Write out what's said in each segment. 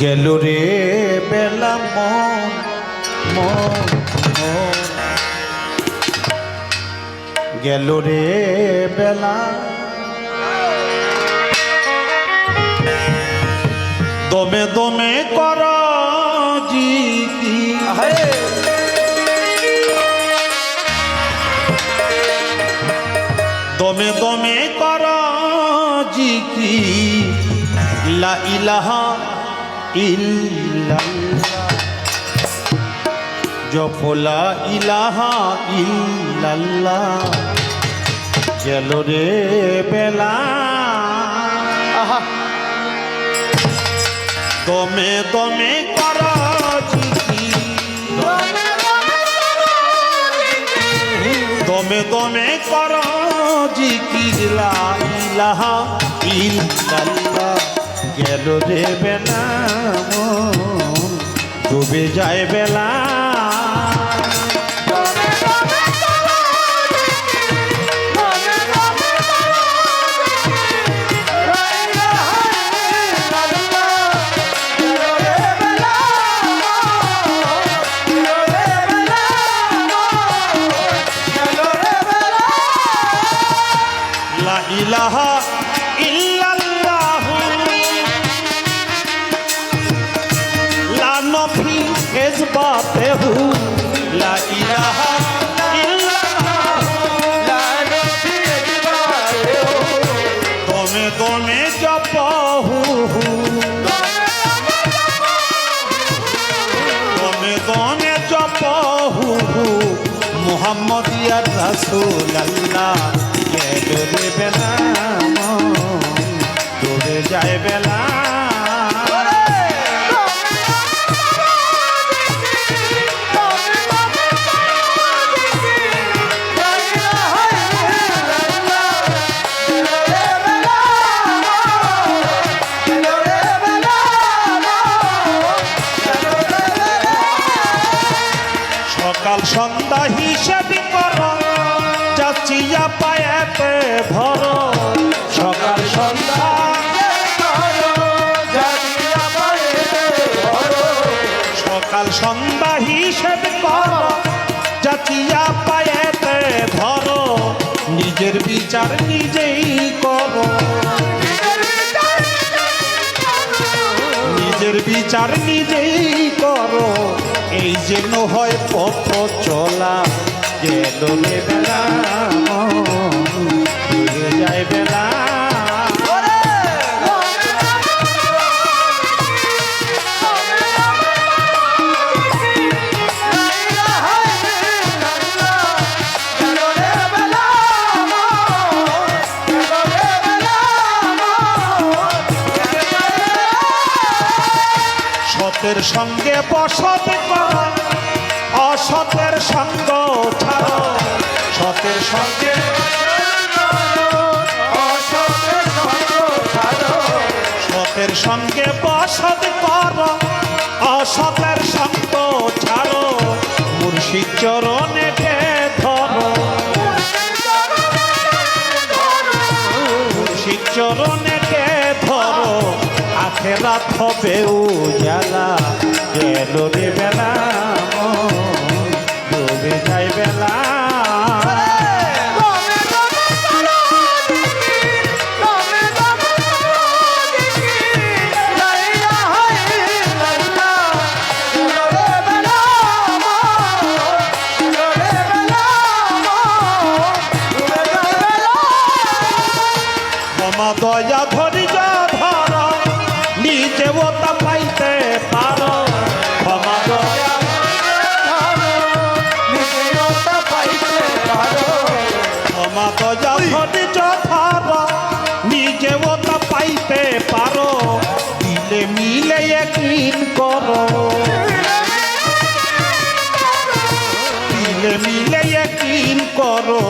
গেল রে বেলা মন। গেল রে বেলা। দমে দমে কর দমে দমে কর জিকি লা ইলাহা ইল্লাল্লাহ। জপলা ইলাহা ইল্লাল্লাহ। গেল রে বেলা। দমে দমে কর দমে দমে কর জিকির লা ইলাহা ইল্লাল্লাহ। গেল রে বেলা ডুবে যায় বেলা নফি ইসবাতেহু লা ইলাহা ইল্লাল্লাহ দমে দমে জপহু দমে দমে জপহু মুহাম্মদ ইয়া রাসূলুল্লাহ গেল রে বেলা মন ডুবে যায় বেলা হিসেবে কর চাচিয়া ধর সকাল সন্ধ্যা সকাল সন্ধ্যা হিসেবে কর চাচিয়া পায়েতে ধর নিজের বিচার নিজেই কর। নিজের বিচার নিজেই করো। এই যেন হয় পথ চলা। গেল রে বেলা ডুবে যায় বেলা। সঙ্গে বসত কর অসতের সঙ্গ ছাড়ো। সতের সঙ্গে সতের সঙ্গে বসত কর অসতের সঙ্গ ছাড়ো। মুর্শিদ চরণে ধরো। মুর্শিদ চরণে ধরো। আখেরাত হবে উজালা গেল রে দয়া ধৈর্য ধর নিজেও তা পাইতে পারো। ক্ষমা দয়া ক্ষমা দয়া ধৈর্য ধর নিজেও তা পাইতে পারো। দিলে মিলে একদিন করো। দিলে মিলে একদিন করো।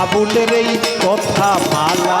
আবুলের এই কথা মালা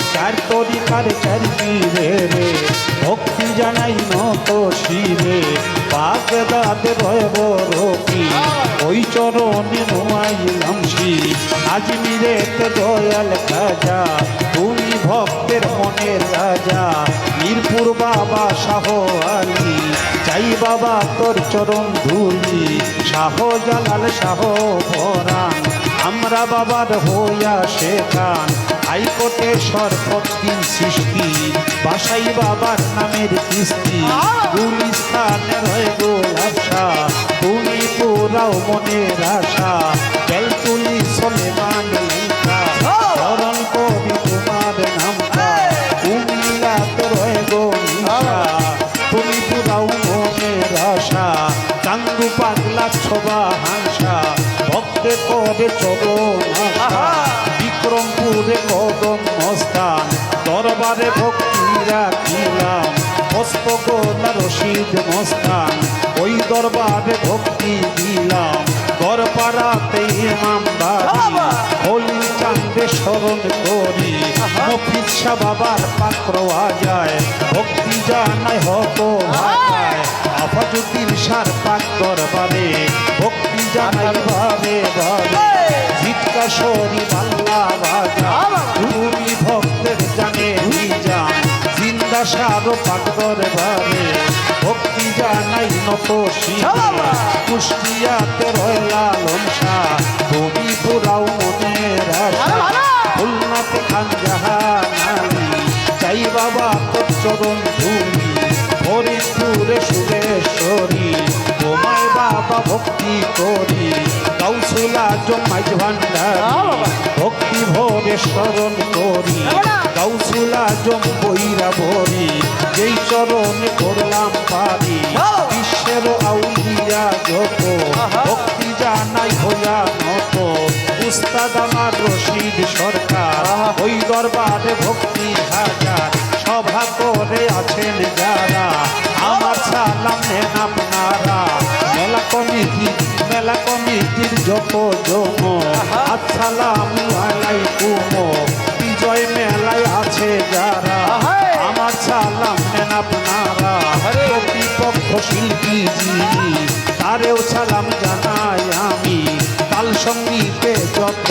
চার তরিকার চার পীরে রে। ভক্তি জানাই নত শিরে। বাগদাদ রয় বরফি ওই চরণে নোয়াইলাম শি আজমিরেতে দয়াল খাজা। তুমি ভক্তের মনের রাজা। মিরপুর বাবা শাহ আলী। চাই বাবা তোর চরণ ধুলি। শাহ জালাল, শাহ ভরান। আমরা বাবার হইয়া শেখান সর্বদিন সৃষ্টি বাসাই বাবার নামের কিস্তি। গুলিস্তানে রয়ে গোলাপসা তুমি পুরাও মনের আশা। বেলতুলি আশা। চান্দু পাগলা ছোবা হাংসা ভক্তে করে চলো হস্তগোলা রশিদ মস্তান ওই দরবারে ভক্তি দিলাম। গড়পাড়াতে ইমাম বাড়ি হলি চান্দে স্মরণ করি। মফিজ শাহ বাবার পাত্র যায় ভক্তি জানায় হত ভাগায়। আফাজুদ্দিন সার পাক দরবারে ভক্তি জানাই ভাবে ভাবে। শরী জিন্দা পাকরে ভাবে ভক্তি জানাই নত কুষ্টিয়াতে রয়লা শাহ তুমি পুরাও মনের খুলনাতে খান জাহানালি চাই বাবা তোর চরণ ভূমি হরিপুরে সুরেশ্বরী। বাবা ভক্তি করি। কাউসুলা জমাই ভান্ডারি। ভক্তি ভরে স্মরণ করি। কাউসুলা জম বইরা ভরি। যেই চরণে করলাম পারি। বিশ্বের আউলিয়া যত ভক্তি জানাই হইয়া নত উস্তাদ আমার রশিদ সরকার। ওই দরবারে ভক্তি হাজার যত জন আসসালাম আলাইকুম বিজয় মেলায় আছে যারা। আমার সালাম নেন আপনারা। প্রতিপক্ষ শিল্পী যিনি তারেও সালাম জানাই আমি। কাল সঙ্গীতে যত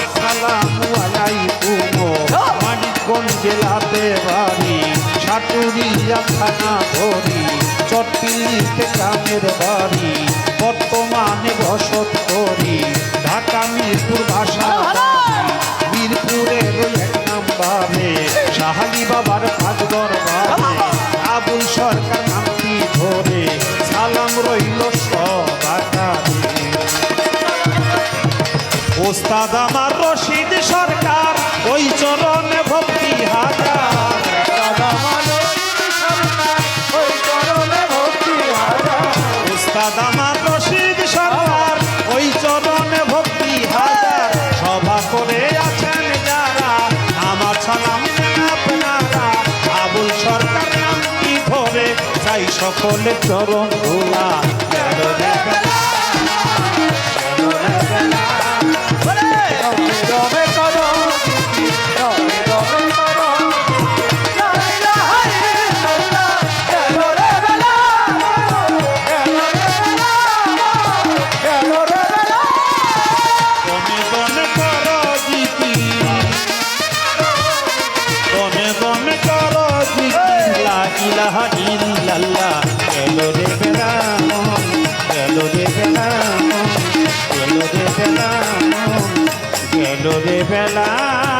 আসসালামু আলাইকুম মানিকগঞ্জ জেলাতে বাড়ি। সাটুরিয়া থানা ধরি চটপিলিতে গ্রামের বাড়ি বর্তমানে বসত করি। ঢাকা মিরপুর ভাষা মিরপুরের এক নাম্বারে সাহালি বাবার কাজ দরবারে আবুল সরকার নামটি ধরে সালাম রইল সব আকারে। ওস্তাদ আমার সকলে চরণ ধোলা। গনে বেলাম